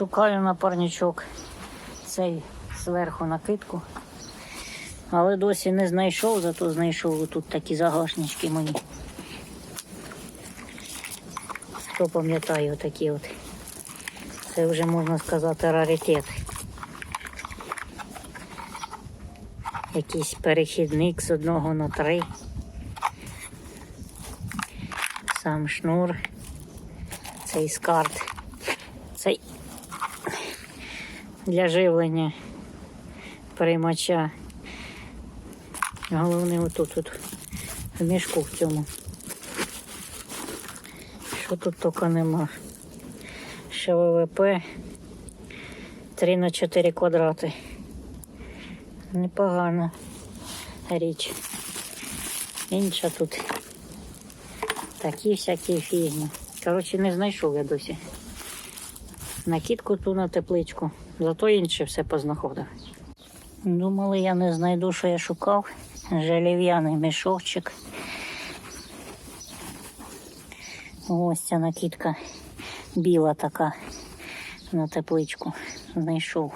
Шукаю напарничок цей зверху накидку. Але досі не знайшов, зато знайшов тут такі загашнички мої. Хто пам'ятає такі от. Це вже можна сказати раритет. Якийсь перехідник з одного на три. Сам шнур. Цей скарт. Цей для живлення приймача. Головне отут, тут, в мішку в цьому. Що тут тільки нема. Ще ВВП 3 на 4 квадрати. Непогана річ. Інша тут такі всякі фігні. Коротше, не знайшов я досі. Накидку ту на тепличку. Зато інше все познаходив. Думали, я не знайду, що я шукав. Желів'яний мішочок. Ось ця накидка біла така на тепличку. Знайшов.